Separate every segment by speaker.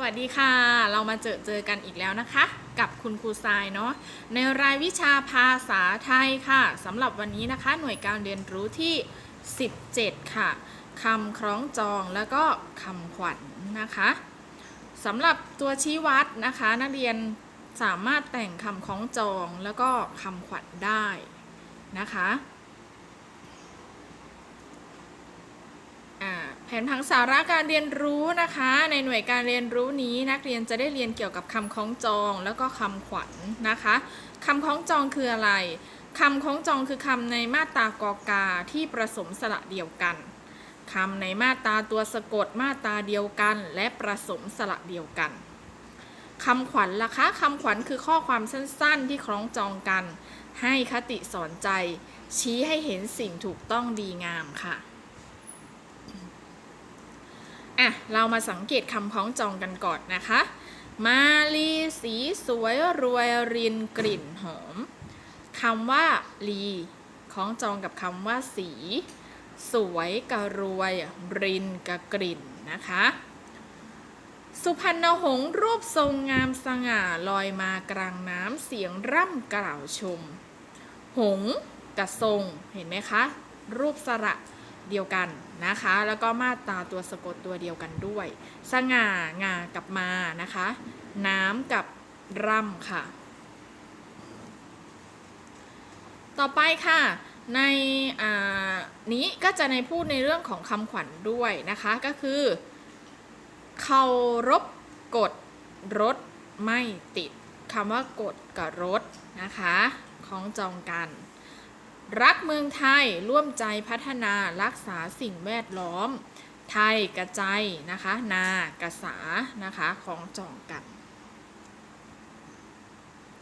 Speaker 1: สวัสดีค่ะ เรามาเจอเจอกันอีกแล้วนะคะ กับคุณครูทรายเนาะในรายวิชาภาษาไทยค่ะสำหรับวันนี้นะคะ หน่วยการเรียนรู้ที่ 17 ค่ะคำคล้องจองแล้วก็คำขวัญนนะคะสำหรับตัวชี้วัดนะคะ นักเรียนสามารถแต่งคำคล้องจองแล้วก็คำขวัญได้นะคะ อ่า แผนผังสาระการเรียนรู้นะคะ ในหน่วยการเรียนรู้นี้นักเรียนจะได้เรียนเกี่ยวกับคำคล้องจองแล้วก็คำขวัญนะคะคำคล้องจองคืออะไรคำคล้องจองคือคำในมาตรากอกาที่ประสมสระเดียวกันคำในมาตราตัวสะกดมาตราเดียวกัน และประสมสระเดียวกันคำขวัญล่ะคะคำขวัญคือข้อความสั้นๆ ที่คล้องจองกัน ให้คติสอนใจ ชี้ให้เห็นสิ่งถูกต้องดีงามค่ะ อะ เรามาสังเกตคำคล้องจองกันก่อนนะคะ มาลีสีสวยรวยรินกลิ่นหอมคำว่าลีคล้องจองกับคำว่าสี สวยกับรวยรินกับกลิ่นนะคะ สุพรรณหงรูปทรงงามสง่าลอยมากลางน้ำเสียงร่ำกล่าวชม หงกับทรงเห็นไหมคะ รูปสระ เดียวกันนะคะ แล้วก็มาตราตัวสะกดตัวเดียวกันด้วย สง่างากับมานะคะ น้ำกับร่ำค่ะ ต่อไปค่ะในนี้ก็จะในพูดในเรื่องของคำขวัญด้วยนะคะก็คือเคารพกฎรถไม่ติดคำว่ากฎกับรถนะคะ ของจองกัน รักเมืองไทยร่วมใจพัฒนารักษาสิ่งแวดล้อม ไทยกระใจนะคะ นากระสานะคะของจองกัน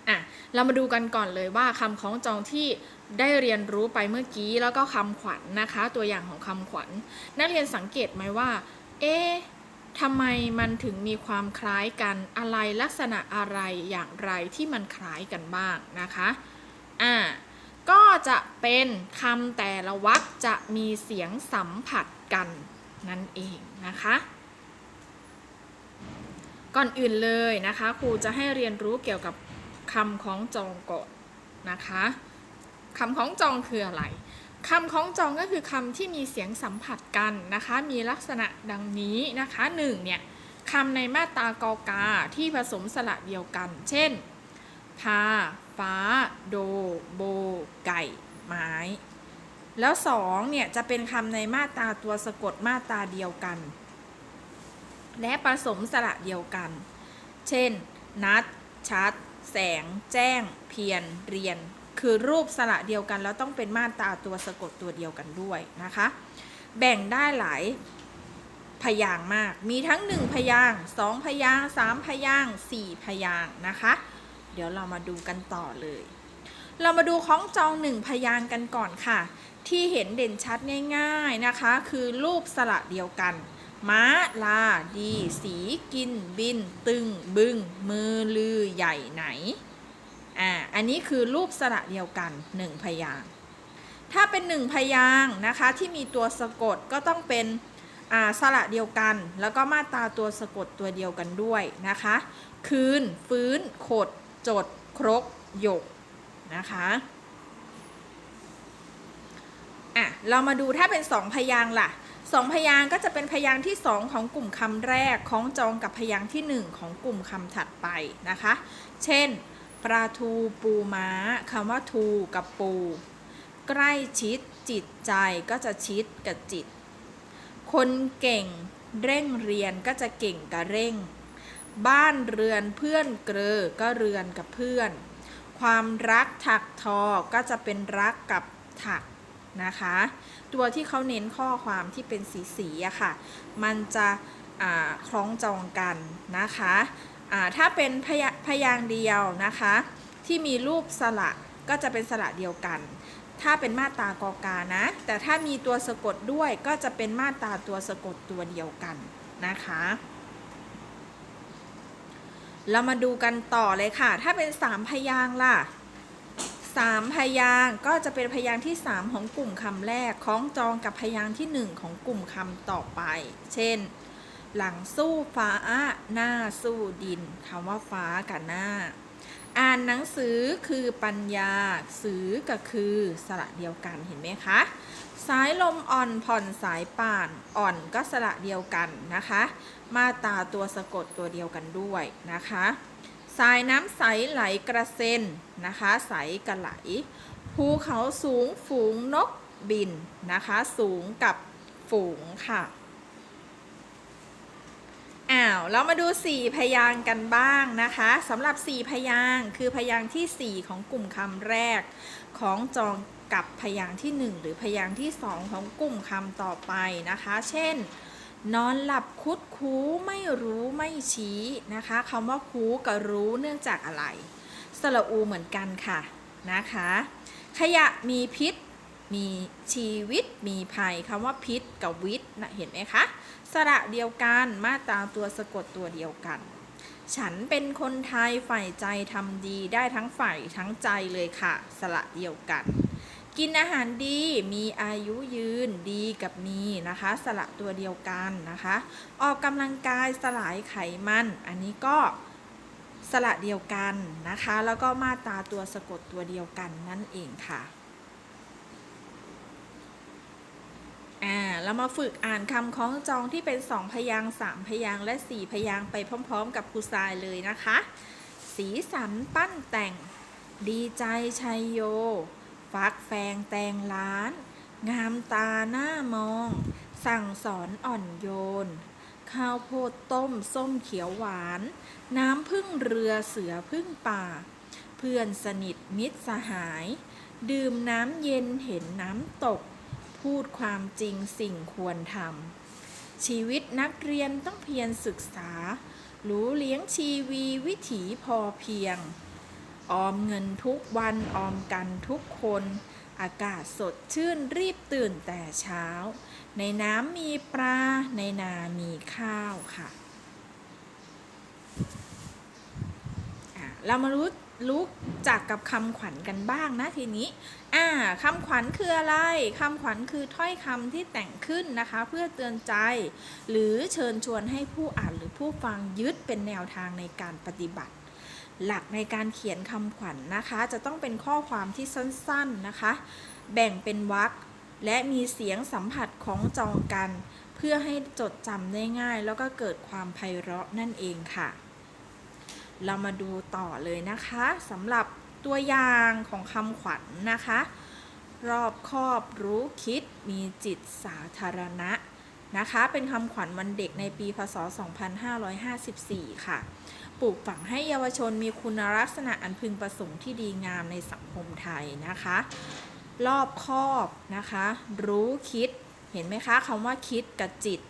Speaker 1: อะเรามาดูกันก่อนเลยว่าคำของจองที่ได้เรียนรู้ไปเมื่อกี้แล้วก็คำขวัญนนะคะ ตัวอย่างของคำขวัญนักเรียนสังเกตไหมว่า เอ๊ะทำไมมันถึงมีความคล้ายกันอะไรลักษณะอะไรอย่างไรที่มันคล้ายกันบ้างนะคะ อ่า ก็จะเป็นคำแต่ละวรรคจะมีเสียงสัมผัสกันนั่นเองนะคะ ก่อนอื่นเลยนะคะครูจะให้เรียนรู้เกี่ยวกับคำของจองก่อนนะคะคำของจองคืออะไรคำของจองก็คือคำที่มีเสียงสัมผัสกันนะคะ มีลักษณะดังนี้นะคะหนึ่งเนี่ยคำในมาตรากอกาที่ผสมสระเดียวกัน เช่น พา ฟ้า โด โบ ไก่ ไม้ แล้วสองเนี่ยจะเป็นคำในมาตราตัวสะกดมาตราเดียวกัน และผสมสระเดียวกัน เช่น นัด ชัด แสง แจ้ง เพียร เรียน คือรูปสระเดียวกัน แล้วต้องเป็นมาตราตัวสะกดตัวเดียวกันด้วยนะคะ แบ่งได้หลายพยางมาก มีทั้ง 1 พยาง 2 พยาง 3 พยาง 4 พยางนะคะ เดี๋ยวเรามาดูกันต่อเลย เรามาดูคล้องจองหนึ่งพยางกันก่อนค่ะ ที่เห็นเด่นชัดง่าย ๆนะคะ คือรูปสระเดียวกัน ม้า ลา ดี สี กิน บิน ตึง บึง มือ ลือ ใหญ่ไหน อ่า อันนี้คือรูปสระเดียวกันหนึ่งพยางถ้าเป็นหนึ่งพยางนะคะที่มีตัวสะกดก็ต้องเป็นอ่าสระเดียวกัน แล้วก็มาตราตัวสะกดตัวเดียวกันด้วยนะคะ คืน ฟื้น ขด จดครกหยกนะคะอะเรามาดูถ้าเป็นสองพยางล่ะสองพยางก็จะเป็นพยางที่สองของกลุ่มคำแรกของจองกับพยางที่หนึ่งของกลุ่มคำถัดไปนะคะ เช่นปลาทูปูม้าคำว่าทูกับปู ใกล้ชิดจิตใจก็จะชิดกับจิต คนเก่งเร่งเรียนก็จะเก่งกับเร่ง บ้านเรือนเพื่อนเกลอก็เรือนกับเพื่อน ความรักถักทอก็จะเป็นรักกับถักนะคะ ตัวที่เขาเน้นข้อความที่เป็นสีสีอะค่ะ มันจะคล้องจองกันนะคะถ้าเป็นพยพยางเดียวนะคะ ที่มีรูปสระก็จะเป็นสระเดียวกัน ถ้าเป็นมาตากอกานะ แต่ถ้ามีตัวสะกดด้วยก็จะเป็นมาตาตัวสะกดตัวเดียวกันนะคะ เรามาดูกันต่อเลยค่ะ ถ้าเป็นสามพยาง์ล่ะสามพยางก็จะเป็นพยางที่สามของกลุ่มคำแรกคล้องจองกับพยางที่หนึ่งของกลุ่มคำต่อไป เช่น หลังสู้ฟ้า หน้าสู้ดินคำว่าฟ้ากับหน้า อ่านหนังสือคือปัญญาสือก็คือสระเดียวกันเห็นไหมคะ สายลมอ่อนผ่อนสายป่านอ่อนก็สระเดียวกันนะคะ มาตาตัวสะกดตัวเดียวกันด้วยนะคะ สายน้ำใสไหลกระเซ็นนะคะ ใสกระไหล ภูเขาสูงฝูงนกบินนะคะ สูงกับฝูงค่ะ อ้าวเรามาดู 4 พยางค์กันบ้างนะคะสำหรับ 4 พยางค์คือพยางค์ทีสี่ 4 ของกลุ่มคำแรก ของจองกับพยางค์ที่ 1 หรือพยางค์ที่ 2 ของกลุ่มคำต่อไปนะคะ เช่น นอนหลับคุดคูไม่รู้ไม่ชี้นะคะคำว่าคูกับรู้เนื่องจากอะไรสระอูเหมือนกันค่ะนะคะ ขยะมีพิษ มีชีวิต มีภัยคำว่าพิษกับวิทย์นะเห็นไหมคะ สระเดียวกันมาตราตัวสะกดตัวเดียวกัน ฉันเป็นคนไทยฝ่ายใจทำดีได้ทั้งฝ่ายทั้งใจเลยค่ะ สระเดียวกัน กินอาหารดีมีอายุยืนดีกับมีนะคะ สระตัวเดียวกันนะคะ ออกกำลังกายสลายไขมัน อันนี้ก็สระเดียวกันนะคะ แล้วก็มาตราตัวสะกดตัวเดียวกันนั่นเองค่ะ อ่า เรามาฝึกอ่านคำคล้องจองที่เป็น 2 พยางค์3พยางค์และ 4 พยางค์ไปพร้อม ๆ กับครูทรายเลยนะคะ สีสันปั้นแต่ง ดีใจชัยโย ฟักแฟงแตงล้าน งามตาหน้ามอง สั่งสอนอ่อนโยน ข้าวโพดต้มส้มเขียวหวาน น้ำพึ่งเรือเสือพึ่งป่า เพื่อนสนิทมิตรสหาย ดื่มน้ำเย็นเห็นน้ำตก พูดความจริงสิ่งควรทำชีวิตนักเรียนต้องเพียรศึกษา รู้เลี้ยงชีวีวิถีพอเพียง ออมเงินทุกวันออมกันทุกคน อากาศสดชื่นรีบตื่นแต่เช้า ในน้ำมีปลาในนามีข้าวค่ะอะ เรามารู้รู้จักกับคำขวัญกันบ้างนะทีนี้อ่าคำขวัญคืออะไรคำขวัญคือถ้อยคำที่แต่งขึ้นนะคะ เพื่อเตือนใจ หรือเชิญชวนให้ผู้อ่านหรือผู้ฟังยึดเป็นแนวทางในการปฏิบัติ หลักในการเขียนคำขวัญนนะคะ จะต้องเป็นข้อความที่สั้นๆนะคะ แบ่งเป็นวรรคและมีเสียงสัมผัสของจองกัน เพื่อให้จดจำได้ง่าย แล้วก็เกิดความไพเราะนั่นเองค่ะ เรามาดูต่อเลยนะคะสำหรับตัวอย่างของคำขวัญนนะคะ รอบครอบรู้คิดมีจิตสาธารณะนะคะ เป็นคำขวัญวันเด็กในปีพศ 2554 ค่ะ ปลูกฝังให้เยาวชนมีคุณลักษณะอันพึงประสงค์ที่ดีงามในสังคมไทยนะคะ รอบครอบนะคะ รู้คิดเห็นไหมคะคำว่าคิดกับจิต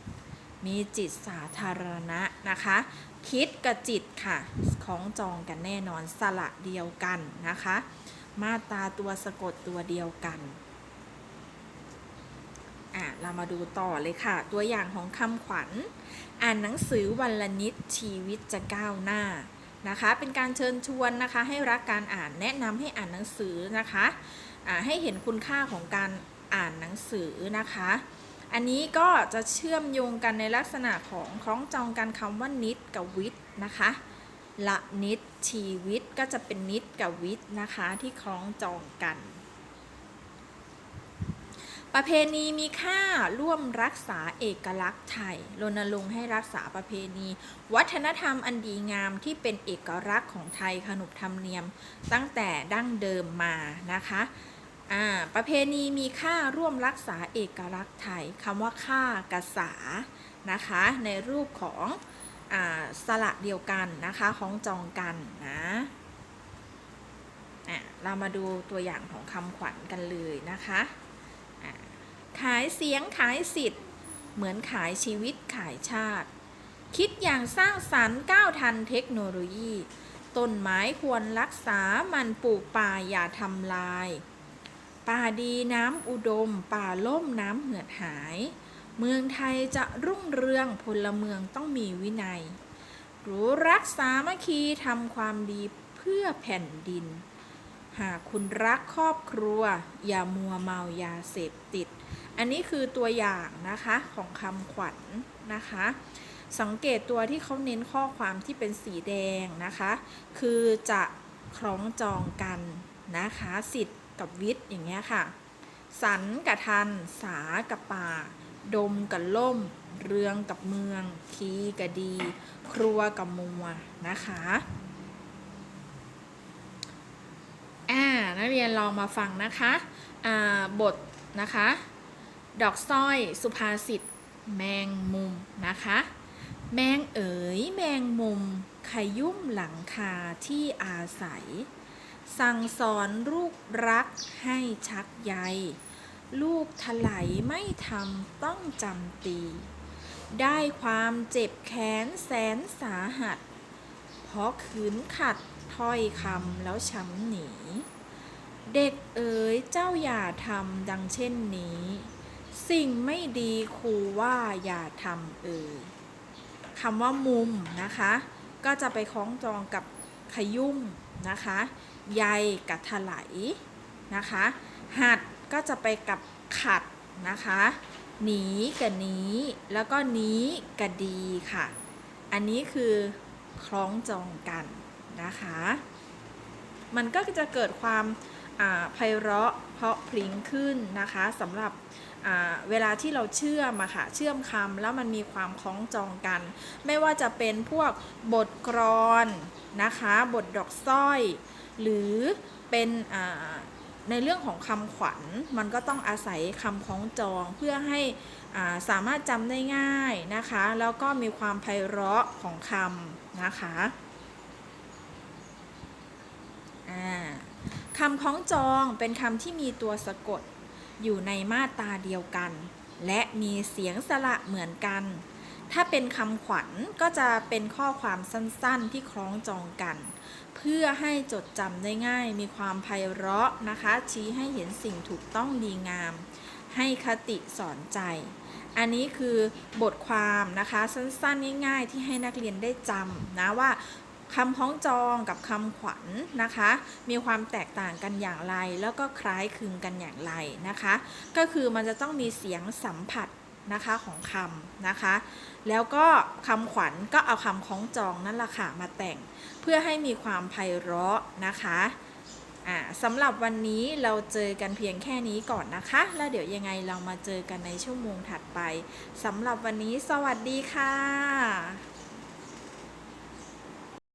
Speaker 1: มีจิตสาธารณะนะคะ คิดกับจิตค่ะของจองกันแน่นอนสระเดียวกันนะคะ มาตาตัวสะกดตัวเดียวกันอะเรามาดูต่อเลยค่ะ ตัวอย่างของคำขวัญ อ่านหนังสือวันละนิดชีวิตจะก้าวหน้านะคะ เป็นการเชิญชวนนะคะ ให้รักการอ่านแนะนำให้อ่านหนังสือนะคะอ่าให้เห็นคุณค่าของการอ่านหนังสือนะคะ อันนี้ก็จะเชื่อมโยงกันในลักษณะของคล้องจองกันคำว่านิดกับวิทย์นะคะละนิดชีวิตก็จะเป็นนิดกับวิทย์นะคะที่คล้องจองกัน ประเพณีมีค่าร่วมรักษาเอกลักษณ์ไทยรณรงค์ให้รักษาประเพณี วัฒนธรรมอันดีงามที่เป็นเอกลักษณ์ของไทยขนบธรรมเนียมตั้งแต่ดั้งเดิมมานะคะ อ่าประเพณีมีค่าร่วมรักษาเอกลักษณ์ไทยคำว่าค่ากษานะคะในรูปของอาสระเดียวกันนะคะของจองกันนะอะเรามาดูตัวอย่างของคำขวัญกันเลยนะคะอะขายเสียงขายสิทธิ์ เหมือนขายชีวิตขายชาติ คิดอย่างสร้างสรรค์ก้าวทันเทคโนโลยี ต้นไม้ควรรักษามันปลูกป่าอย่าทำลาย ป่าดีน้ำอุดม ป่าล่มน้ำเหือดหาย เมืองไทยจะรุ่งเรืองพลเมืองต้องมีวินัย รู้รักสามัคคีทำความดีเพื่อแผ่นดิน หากคุณรักครอบครัว อย่ามัวเมายาเสพติด อันนี้คือตัวอย่างนะคะของคำขวัญนะคะ สังเกตตัวที่เขาเน้นข้อความที่เป็นสีแดงนะคะ คือจะคล้องจองกันนะคะสิทธิ์ กับวิทย์อย่างเงี้ยค่ะ สันกับทัน สากับป่า ดมกับล่ม เรืองกับเมือง คีกับดี ครัวกับมัวนะคะอ่านักเรียนลองมาฟังนะคะอ่าบทนะคะ ดอกสร้อยสุภาษิตแมงมุมนะคะ แมงเอ๋ยแมงมุมขยุ่มหลังคาที่อาศัย สั่งสอนลูกรักให้ชักใย ลูกถลายไม่ทำต้องจำตี ได้ความเจ็บแค้นแสนสาหัส เพราะขืนขัดถ้อยคำแล้วช้ำหนี เด็กเอ๋ยเจ้าอย่าทำดังเช่นนี้ สิ่งไม่ดีครูว่าอย่าทำเอ่ยคำว่ามุมนะคะ ก็จะไปคล้องจองกับขยุ่มนะคะ ใยกับถลายนะคะ หัดก็จะไปกับขัดนะคะ หนีกับหนี้แล้วก็นี้กับดีค่ะ อันนี้คือคล้องจองกันนะคะ มันก็จะเกิดความไพเราะเพราะพริ้งขึ้นนะคะสำหรับเวลาที่เราเชื่อมอะค่ะเชื่อมคำแล้วมันมีความคล้องจองกัน ไม่ว่าจะเป็นพวกบทกรอนนะคะ บทดอกสร้อย หรือเป็นในเรื่องของคำขวัญมันก็ต้องอาศัยคำคล้องจองเพื่อให้สามารถจำได้ง่ายนะคะ แล้วก็มีความไพเราะของคำนะคะคำคล้องจองเป็นคำที่มีตัวสะกดอยู่ในมาตราเดียวกัน และมีเสียงสระเหมือนกัน ถ้าเป็นคำขวัญก็จะเป็นข้อความสั้นๆที่คล้องจองกัน เพื่อให้จดจำได้ง่าย มีความไพเราะนะคะ ชี้ให้เห็นสิ่งถูกต้องดีงาม ให้คติสอนใจ อันนี้คือบทความนะคะสั้นๆง่าย ๆ ที่ให้นักเรียนได้จำนะว่าคำพ้องจองกับคำขวัญนะคะ มีความแตกต่างกันอย่างไร แล้วก็คล้ายคลึงกันอย่างไรนะคะ ก็คือมันจะต้องมีเสียงสัมผัส นะคะของคำนะคะ แล้วก็คำขวัญก็เอาคำคล้องจองนั่นแหละค่ะมาแต่งเพื่อให้มีความไพเราะนะคะอ่าสำหรับวันนี้เราเจอกันเพียงแค่นี้ก่อนนะคะ แล้วเดี๋ยวยังไงเรามาเจอกันในชั่วโมงถัดไปสำหรับวันนี้สวัสดีค่ะ